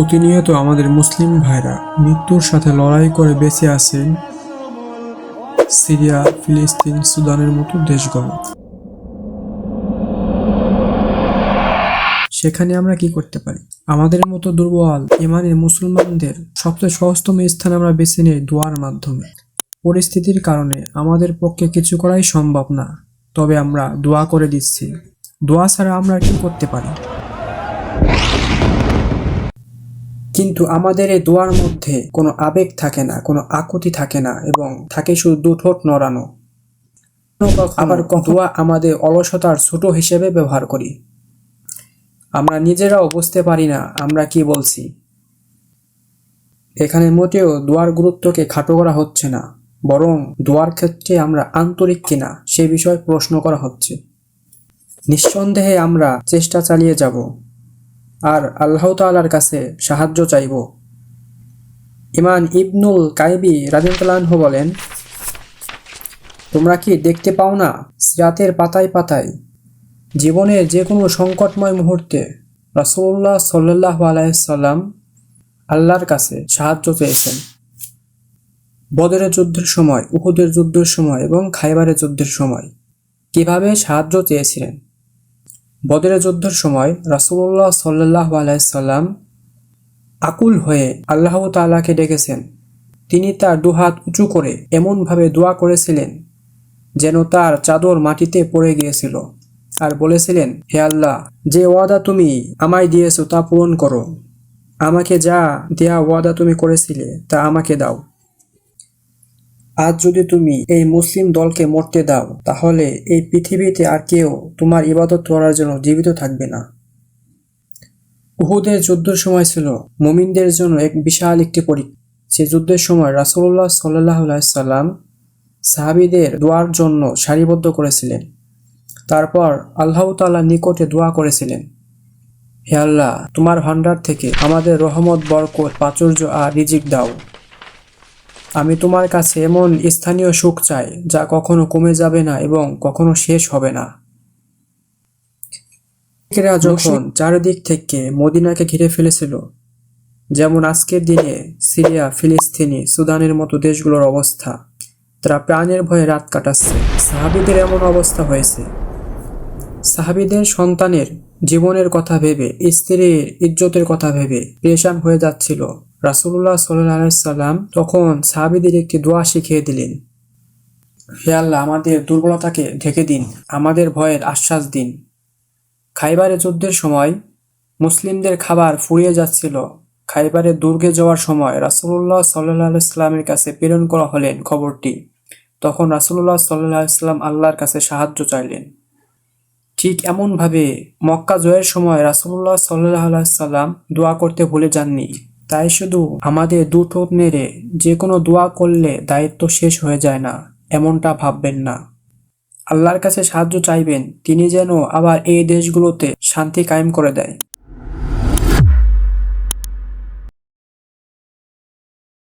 প্রতিনিয়ত আমাদের মুসলিম ভাইরা মৃত্যুর সাথে লড়াই করে বেঁচে আছেন সিরিয়া, ফিলিস্তিন, সুদানের মতো দেশগুলো। সেখানে আমরা কি করতে পারি? আমাদের মতো দুর্বল, ইমানের মুসলমানদের সবচেয়ে সহজতম স্থান আমরা বেছে নিই দোয়ার মাধ্যমে। পরিস্থিতির কারণে আমাদের পক্ষে কিছু করাই সম্ভব না, তবে আমরা দোয়া করে দিচ্ছি। দোয়া ছাড়া আমরা কি করতে পারি? কিন্তু আমাদের এই দোয়ার মধ্যে কোনো আবেগ থাকে না কোনো আকুতি থাকে না এবং থাকে শুধু দু ঠোঁট নড়ানো। আবার দোয়া আমাদের অলসতার ছোট হিসেবে ব্যবহার করি। আমরা নিজেরাও বুঝতে পারি না আমরা কি বলছি। এখানে মোটেও দোয়ার গুরুত্বকে খাটো করা হচ্ছে না বরং দোয়ার ক্ষেত্রে আমরা আন্তরিক কিনা সে বিষয়ে প্রশ্ন করা হচ্ছে। নিঃসন্দেহে আমরা চেষ্টা চালিয়ে যাব। আর আল্লাহ তাআলার কাছে সাহায্য চাইব। ইমান ইবনুল কাইবি রাজিউল্লাহ বলেন, তোমরা কি দেখতে পাও না সিরাতের পাতায় পাতায় জীবনের যে কোনো সংকটময় মুহূর্তে রাসূলুল্লাহ সাল্লাহ আলাইসাল্লাম আল্লাহর কাছে সাহায্য চেয়েছেন? বদরের যুদ্ধের সময়, উহুদের যুদ্ধের সময় এবং খাইবারের যুদ্ধের সময় কীভাবে সাহায্য চেয়েছিলেন? বদরের যুদ্ধের সময় রাসূলুল্লাহ সাল্লাহ আলাইসাল্লাম আকুল হয়ে আল্লাহ তাআলাকে ডেকেছেন। তিনি তার দুহাত উঁচু করে এমনভাবে দোয়া করেছিলেন যেন তার চাদর মাটিতে পড়ে গিয়েছিল আর বলেছিলেন, হে আল্লাহ, যে ওয়াদা তুমি আমায় দিয়েছ তা পূরণ করো। আমাকে যা দেয়া ওয়াদা তুমি করেছিলে তা আমাকে দাও। আজ যদি তুমি এই মুসলিম দলকে মরতে দাও, তাহলে এই পৃথিবীতে আর কেউ তোমার ইবাদত করার জন্য জীবিত থাকবে না। উহুদের যুদ্ধের সময় ছিল, মুমিনদের জন্য এক বিশাল একটি পরীক্ষা সে যুদ্ধের সময় রাসুল্লাহ সাল্লাহ সাল্লাম সাহাবিদের দোয়ার জন্য সারিবদ্ধ করেছিলেন। তারপর আল্লাহ তাআলা নিকটে দোয়া করেছিলেন, হে আল্লাহ, তোমার ভান্ডার থেকে আমাদের রহমত, বরকত, প্রাচুর্য আর রিজিক দাও। আমি তোমার কাছে এমন স্থানীয় সুখ চাই যা কখনো কমে যাবে না এবং কখনো শেষ হবে না। মুশরিকরা যখন চারিদিক থেকে মদিনাকে ঘিরে ফেলেছিল যেমন আজকের দিনে সিরিয়া ফিলিস্তিনি সুদানের মতো দেশগুলোর অবস্থা তারা প্রাণের ভয়ে রাত কাটাচ্ছে। সাহাবিদের এমন অবস্থা হয়েছে। সাহাবিদের সন্তানের জীবনের কথা ভেবে স্ত্রীর ইজ্জতের কথা ভেবে পেরেশান হয়ে যাচ্ছিল। রাসুল্লাহ সাল্লাম তখন সাহাবিদের একটি দোয়া শিখিয়ে দিলেন, হে আল্লাহ, আমাদের দুর্বলতাকে ঢেকে দিন, আমাদের ভয়ের আশ্বাস দিন। খাইবারের যুদ্ধের সময় মুসলিমদের খাবার ফুরিয়ে যাচ্ছিল। খাইবারের দুর্গে যাওয়ার সময় রাসুল্লাহ সাল্লাহ ইসলামের কাছে প্রেরণ করা হলেন খবরটি। তখন রাসুল্লাহ সাল্লাহ ইসলাম আল্লাহর কাছে সাহায্য চাইলেন। ঠিক এমনভাবে মক্কা জয়ের সময় রাসুল্লাহ সাল্লাহ সাল্লাম দোয়া করতে ভুলে যাননি। তাই শুধু আমাদের দুটো নেড়ে যে কোনো দোয়া করলে দায়িত্ব শেষ হয়ে যায় না, এমনটা ভাববেন না। আল্লাহর কাছে সাহায্য চাইবেন, তিনি যেন আবার এই দেশগুলোতে শান্তি কায়েম করে দেয়।